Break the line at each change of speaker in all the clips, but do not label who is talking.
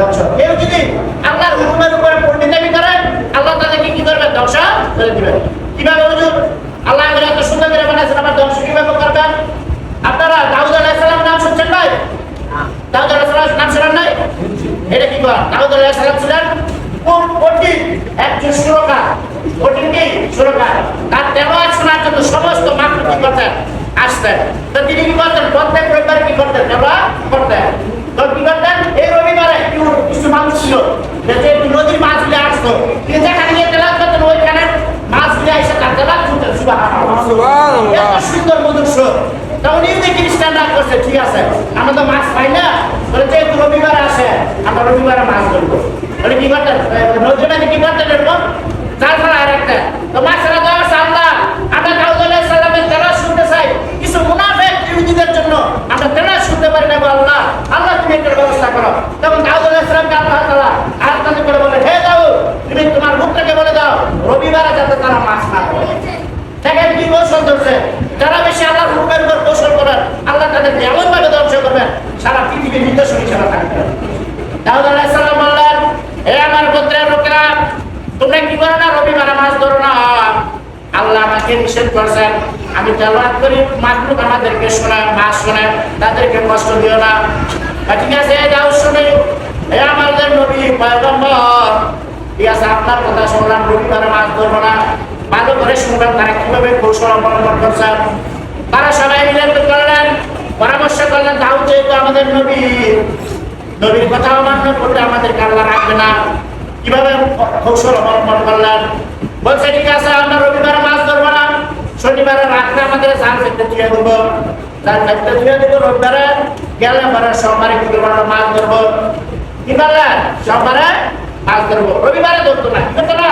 ধ্বংস কেউ যদি আল্লাহর হুকুমের উপরে পণ্ডিতামি করে, আল্লাহ তাদেরকে কি করবে? ধ্বংস করে দিবে। কীভাবে, হুজুর? আল্লাহ আমাদের এত সুন্দর করে বানাইছেন আমার ধ্বংস কীভাবে করবেন? আপনারা দাউদ আলাইহিস সালাম নাম শুনছেন নাই? দাউদ আলাইহিস নাম শুনেন নাই? এটা কি কর দাউদ আলাইহিস ছিলেন কোন কঠিন একজন সুরকার। কঠিন কি? সুরকার। তার তেলাওয়াত শোনার জন্য সমস্ত মাত্র কি করতেন? আসতেন। তো তিনি কি করতেন? প্রত্যেক রবিবার কি করতেন? তেলাওয়াত করতেন। তো কি করতেন এই রবিবারে একটু কিছু মানুষ ছিল যে যে একটু নদীর মাছগুলি আসতো তিনি যেখানে গিয়ে তেলাওয়াত করতেন ওইখানে মাছগুলি এসে তার তেলাওয়াত শুনতেন সুবহানাল্লাহ
সুবহানাল্লাহ।
এত সুন্দর মধুর তখন দেখি করছে? ঠিক আছে। আমরা তো মাছ পাই না। বলে, যেহেতু রবিবার আসে, আমরা রবিবারে মাছ ধরবো। বলে, কি করতেন নজরুল কি এরকম চার ফেলা আর একটা তো মাছেরা দেওয়া আল্লাহ আমরা দাউদ আলাইহিস সালামের তেলাওয়াত শুনতে চাই কিছু মুনাফিক ইহুদিদের জন্য আমরা তেলাওয়াত শুনতে পারি না গো আল্লাহ আল্লাহ তুমি একটা ব্যবস্থা করো তখন দাউদ আলাইহিস সালামকে আল্লাহ তাআলা আয়াত করে বলে হে দাউদ তুমি তোমার মুখটাকে বলে দাও রবিবারে যাতে তারা মাছ না করে দেখেন কি কৌশল ধরছে যারা বেশি আল্লাহর হুকুমের উপর কৌশল করেন আল্লাহ তাদেরকে এমন ভাবে ধ্বংস করবেন সারা পৃথিবীর নির্দেশনী ছাড়া থাকবে দাউদ আলাইহিস সালাম বললেন হে আমার গোত্রের লোকেরা, তোমরা কি করো না রবিবারে মাছ ধরো না? আল্লাহ আমাকে নিষেধ করছেন। আমি তেলাওয়াত করি মাতলুক আমাদেরকে শোনায় মাছ শোনায় তাদেরকে কষ্ট দিও না। ঠিক আছে যাও শুনে হে আমাদের নবী, পয়গম্বর ঠিক আছে আপনার কথা শুনলাম রবিবারে মাছ ধরবো না। ভালো করে শুনবেন তারা কীভাবে কৌশল অবলম্বন করছেন। তারা সবাই মিলে করলেন পরামর্শ করলেন তাও আমাদের নবী, নবীর কথা অমান্য করলে আমাদেরকে আল্লাহ রাখবে না। কীভাবে কৌশল অবলম্বন করলেন? বলছে, ঠিক আছে, আমরা রবিবারে মাছ ধরবো না। শনিবারে রাত্রে আমাদের জাল ফেলতে দিয়ে দেবো। জাল ফেলতে দিয়ে দেবো, রবিবারে গেলে পরে সোমবারে কি মাছ ধরবো? কি বললেন? সোমবারে মাছ ধরবো। রবিবারে ধরতো না। কি করতো না?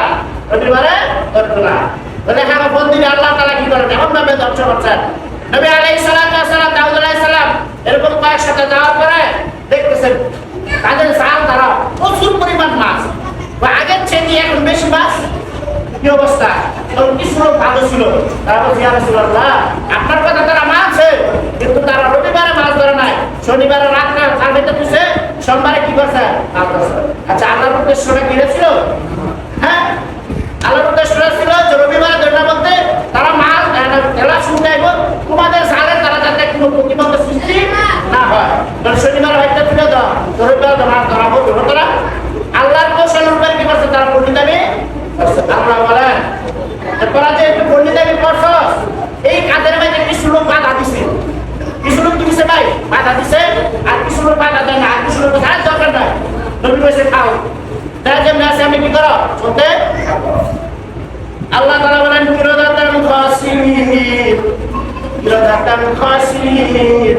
রবিবারে ধরতো না। বলে হ্যাঁ বন্দিনী আল্লাহ তালা কি করেন? কি অবস্থা? তখন কি ভালো ছিল। তারা বলছে, ইয়া আপনার কথা তারা মানছে, কিন্তু তারা রবিবারে মাছ ধরে নাই। শনিবারে রাত জাল ফেলতে তুলছে সোমবারে কি করছে। আচ্ছা আল্লাহর উদ্দেশ্যটা কি ছিল হ্যাঁ? আল্লাহর উদ্দেশ্যটা ছিল যে রবিবারে ধরে বলতে তারা মাছ খেলা শুনতে আইব তোমাদের জালে তারা যাতে কোনো প্রতিবন্ধ সৃষ্টি না হয় কারণ শনিবার হয়তো তুলে দাও তো রবিবার তো মাছ ধরা হবে তারা আল্লাহর কৌশল উপরে কি করছে তারা পণ্ডিতামি করছে। আল্লাহ বলেন তোরা যে একটু পণ্ডিতামি করছস এই কাজের মধ্যে কিছু লোক বাধা দিছে? কিছু লোক দিছে ভাই, বাধা দিছে, আর কিছু লোক বাধা দেয় না, আর কিছু লোক আর দরকার নাই নবী কইছে খাও তাই জন্য আছে আমি কি করো? চলতে আল্লাহ তাআলা বলেন কিরাদাতান খাসিরিন কিরাদাতান খাসিরিন।